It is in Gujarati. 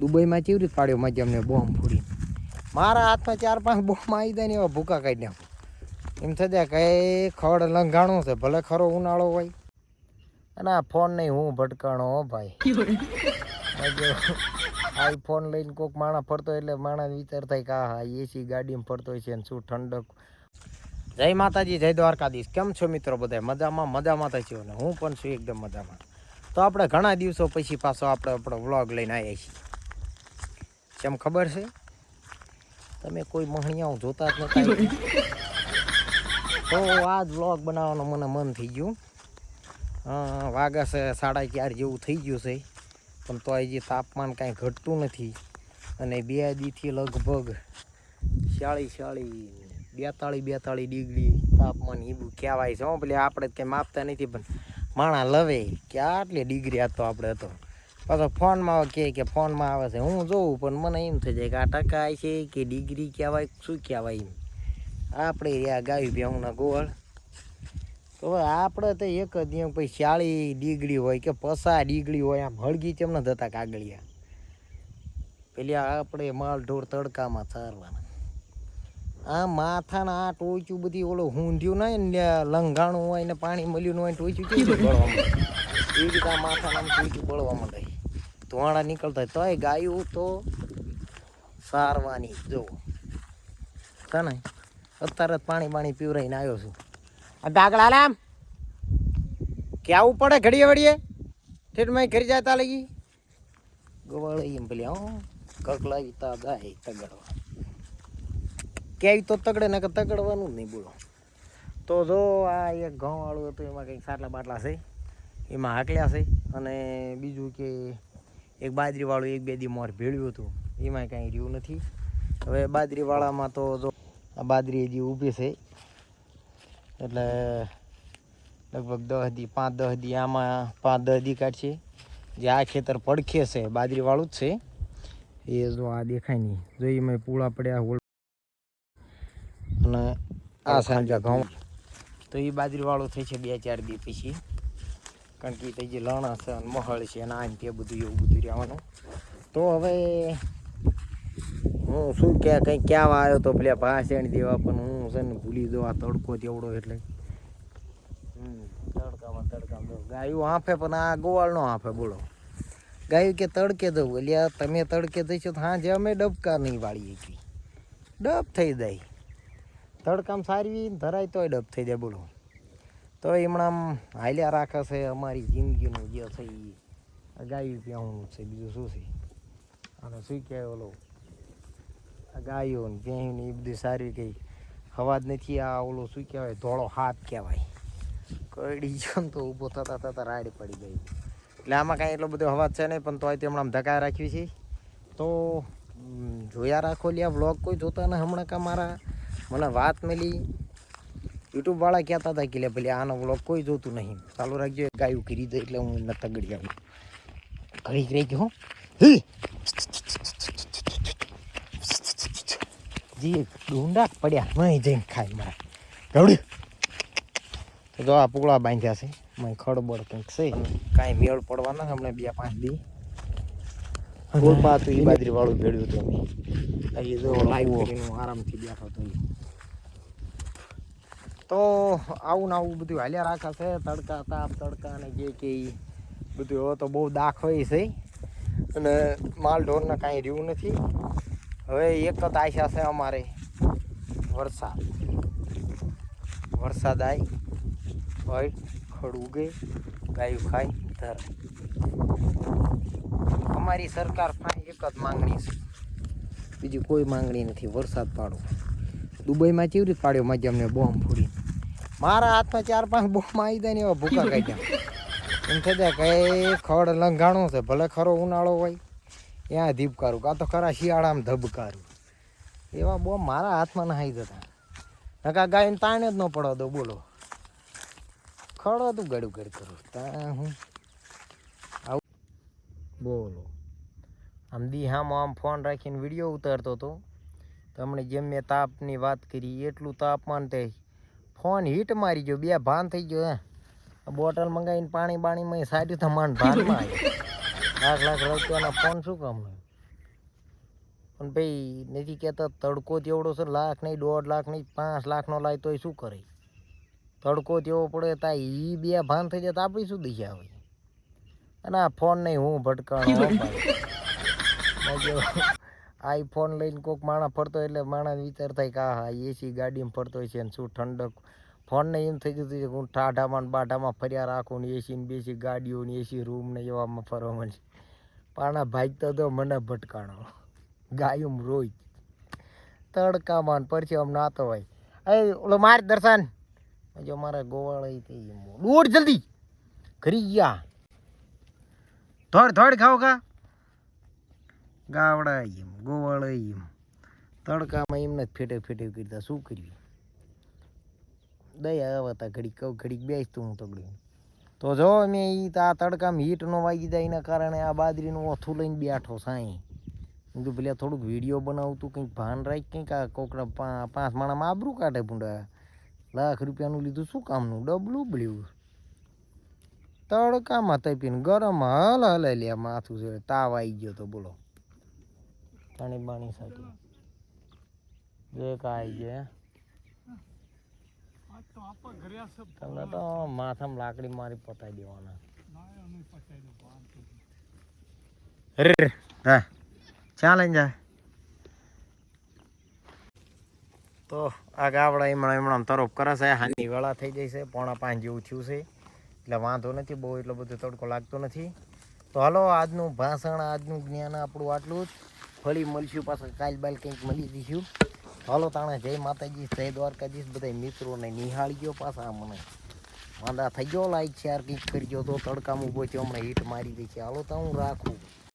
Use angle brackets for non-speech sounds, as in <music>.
દુબઈમાં ચીવરી પાડ્યો મજા અમને બોમ્બ ફોડી? મારા હાથમાં ચાર પાંચ બોમ્બ આવી જાય ને એવા ભૂકા કાઢી નાખું. એમ થતા કઈ ખડ લંઘાણું છે, ભલે ખરો ઉનાળો હોય. અને આ ફોન નહીં, હું ભટકાણો ભાઈ. આઈફોન લઈને કોઈક માણસ ફરતો એટલે માણસ વિચાર થાય કે હા એસી ગાડીમાં ફરતો હોય છે ને શું ઠંડક. જય માતાજી, જય દ્વારકાધીશ. કેમ છો મિત્રો બધા? મજામાં? મજામાં થાય છે ને? હું પણ છું એકદમ મજામાં. તો આપણે ઘણા દિવસો પછી પાછો આપણે આપણો વ્લોગ લઈને આવ્યા છીએ. કેમ ખબર છે? તમે કોઈ મહણિયાઓ જોતા જ નથી તો આ જ બ્લોગ બનાવવાનું મને મન થઈ ગયું. વાગા છે સાડા ચાર જેવું થઈ ગયું છે. પણ તો હજી તાપમાન કાંઈ ઘટતું નથી. અને બે દીથી લગભગ ચાળી ચાળી બેતાળીસ બેતાળી ડિગ્રી તાપમાન એવું કહેવાય છે. હો પેલી આપણે કંઈ માપતા નથી, પણ માણા લવે. કે આટલી ડિગ્રી આ તો આપણે હતો. પાછો ફોનમાં કહે કે ફોનમાં આવે છે, હું જોઉં, પણ મને એમ થઈ જાય કે આ ટકા છે કે ડિગ્રી કહેવાય, શું કહેવાય એમ. આપણે રહ્યા ગાયું ભેહુંના ગોળ. તો આપણે તો એક જ એમ પછી ચાળી ડિગ્રી હોય કે પસા ડિગ્રી હોય, આમ હળગી કેમ ન થતા કાગળિયા. પેલી આપણે માલ ઢોર તડકામાં ચારવાના આ માથાના આ ટોચું બધી ઓલો નહીં ને લંઘાણું હોય ને પાણી મળ્યું હોય ને ટોચું કેવી બળવા માંડે? એવી રીતે આ માથાના આમ ટોચું બળવા માંડે. ધોવાણા નીકળતા હોય તોય ગાયું તો સારવાની, જો. છે ને? અત્યારે પાણી પાણી પીવરાઈને આવ્યો છું. આ ડાગલા લામ કે આવું પડે ઘડીએ વળીએ? ઠેઠ મેં ઘરી જતા લઈ ગોવાળ એમ પેલી, હા કકલાવી તા ગાય તગડવા. ક્યાંય તો તગડે ને તગડવાનું જ નહીં, બોલો. તો જો, આ એક ઘઉં વાળું હતું, એમાં કંઈક સાટલા બાટલા છે. એમાં હાકલ્યા છે. અને બીજું કે એક બાજરીવાળું એક બે દી મોર ભેળ્યું હતું. એમાં કાંઈ રહ્યું નથી. હવે બાજરીવાળામાં તો આ બાજરી હજી ઊભી છે. એટલે લગભગ દસ દી, પાંચ દસ દી આમાં પાંચ દસ દી કાઢશે. જે આ ખેતર પડખે છે, બાજરીવાળું જ છે. એ જો આ દેખાય નહીં. જો એમાં પૂળા પડ્યા હોળ અને આ સાંજા ઘઉં. તો એ બાજરીવાળું થઈ છે બે ચાર દી પછી. કારણ કે તે જે લણા છે અને મહળ છે અને આમ તે બધું એવું બધું રહેવાનું. તો હવે હું શું કે કંઈ ક્યાં આવ્યો તો પેલા ભાષણ દેવા પણ હું છે ને ભૂલી દો આ તડકો તેવડો એટલે. હમ, તડકામાં તડકામાં ગાયું હાંફે પણ આ ગોવાળનો હાંફે બોલો. ગાયું કે તડકે દઉં એટલે તમે તડકે દઈશો તો હા જે અમે ડબકા નહીં વાળીએ કે ડબ થઈ જાય. તડકામ સારવી ધરાય તોય ડબ થઈ જાય બોલો. તો હમણાં હાલ્યા રાખે છે અમારી જિંદગીનું જે છે એ ગાયું પ્યાવું છે, બીજું શું છે? અને શું કહેવાય ઓલો? ગાયો ને ભેંસ ને એ બધી સારી કંઈ હવા જ નથી, આ ઓલો શું કહેવાય, ધોળો હાથ કહેવાય. કડી ગયો ને તો ઊભો થતા થતા રાડી પડી ગઈ. એટલે આમાં કાંઈ એટલો બધો અવાજ છે નહીં, પણ તોય તે હમણાં ધકા રાખવી છે. તો જોયા રાખો લ્યા, વ્લોગ કોઈ જોતા ને હમણાં કા મારા. મને વાત મળી. યુટ્યુબ વાળા કહેતા હતા કે લે ભલે આનો બ્લોગ કોઈ જોતું નહીં. ચાલુ રાખજો ગાયું કરી દે એટલે હું ન તગડી આવું ઘડી રહી ગયો હી. જી ડુંડા પડ્યા. મય જઈને ખાય મારા. ગવડી તો જો આ પૂળા બાંધ્યા છે. મય ખડબડ કંઈક છે. કાંઈ મેળ પડવાના હમણાં બે પાંચ દી. ગોળપા હતું એ બાજરી વાળું ભેળ્યું હતું. અમે અહીં જો લાઈવ આરામથી બેઠો હતો. તો આવું ને આવું બધું હાલ્યા રાખે છે. તડકા તાપ, તડકા ને જે કે બધું. હવે તો બહુ દાખ હોય છે. અને માલ ઢોરને કાંઈ રહ્યું નથી. હવે એક જ આશા છે અમારે. વરસાદ. વરસાદ આવી હોય ખડ ઉગે. ગાયું ખાય. ધર. અમારી સરકાર પાસે એક જ માંગણી છે. બીજી કોઈ માંગણી નથી. વરસાદ પાડો. દુબઈમાં કેવી રીતે પાડ્યો? મજા અમને બોમ્બ મારા હાથમાં ચાર પાંચ બોમ્બ આવી જાય ને એવા ભૂકા <laughs> કાઢ્યા. એમ થઈ જાય કઈ ખડ લંઘાણું છે ભલે ખરો ઉનાળો હોય ત્યાં ધીપકારું કાં તો ખરા શિયાળામાં ધબકારું. એવા બહુ મારા હાથમાં નહાઈ જતા. નકા ગાયને તાણે જ ન પડવા દો બોલો. ખડો તું ગડું ગડ કરું. તા હું. આવું. બોલો. આમ દી હામાં આમ ફોન રાખીને વીડિયો ઉતારતો હતો તમને જેમ મેં તાપની વાત કરી એટલું તાપમાન તે ફોન હીટ મારી ગયો, બે ભાન થઈ ગયો બોટલ મંગાવીને પાણી બાણીમાં સાડ્યું તો માંડ ભાનમાં લાખ લાખ રૂપિયાના ફોન શું કામ પણ ભાઈ, નથી કહેતા તડકો જેવડો છે, લાખ નહીં, દોઢ લાખ નહીં, પાંચ લાખનો લાય તોય શું કરે? તડકો જેવો પડે તા એ બે ભાન થઈ જાય તો આપણી શું દિશા હોય? અને આ ફોન નહીં, હું ભટકાણો આઈફોન લઈને કોઈક માણસ ફરતો એટલે માણસ વિચાર થાય કે આ હા એસી ગાડીમાં ફરતો હોય છે ને શું ઠંડક. ફોનને એમ થઈ ગયું છે કે હું ઠાઠામાં બાઠામાં ફર્યા રાખું ને એસી ને બેસી ગાડીઓ ને એસી રૂમ ને એવામાં ફરવા મળશે પાણા ભાગતો તો મને ભટકાણો. ગાયું રોજ તડકામાં પરથી આમ નાતો હોય. અરે ઓલો માર દર્શન. જો મારા ગોવાળ દોડ જલ્દી. કરી ગયા. ધોડ ધોડ ખાવ કા? ગાવડા એમ ગોવાળ એમ તડકામાં એમને જ ફેટે ફેટે કરતા. શું કર્યું દયા આવતા ઘડીક કહું ઘડીક બેસ તું હું તગડી. તો જો મેં એ આ તડકામાં હીટ નો વાગી જાય એના કારણે આ બાદરીનું ઓથું લઈને બેઠો સાંઈ. મેં કીધું પેલા થોડુંક વીડિયો બનાવતું, કંઈક ભાન રાખ, કંઈક આ કોકડા પાંચ માણામાં આબરું કાઢે પૂંડા લાખ રૂપિયાનું લીધું શું કામનું? ડબલું બળ્યું તડકામાં તપીને ગરમ હલ હલે લે માથું છે તાવ આવી ગયો તો બોલો. પાણી બાણી સાથે. એક આવી જાય તમને તો માથામાં લાકડી મારી પતાવી દેવાના. રે હા ચાલે જા. તો આ ગાવડા હમણાં હમણાં તરફ કરે છે હાની વેળા થઈ જાય છે પોણા પાંચ જેવું થયું છે. એટલે વાંધો નથી બહુ એટલો બધો તડકો લાગતો નથી. તો હાલો આજનું ભાષણ આજનું જ્ઞાન આપણું આટલું જ. ફરી મળશું, પાછા કાલ બાલ કંઈક મળી દઈશું હાલો તાણે, જય માતાજી, જય દ્વારકાધીશ બધા મિત્રોને નિહાળી ગયો પાછા મને વાંધા થઈ ગયો લાઈક શેર કંઈક કરજો. તો તડકામાં ઊભો થયો, હમણાં હીટ મારી દઈ છે. હાલો તો હું રાખું.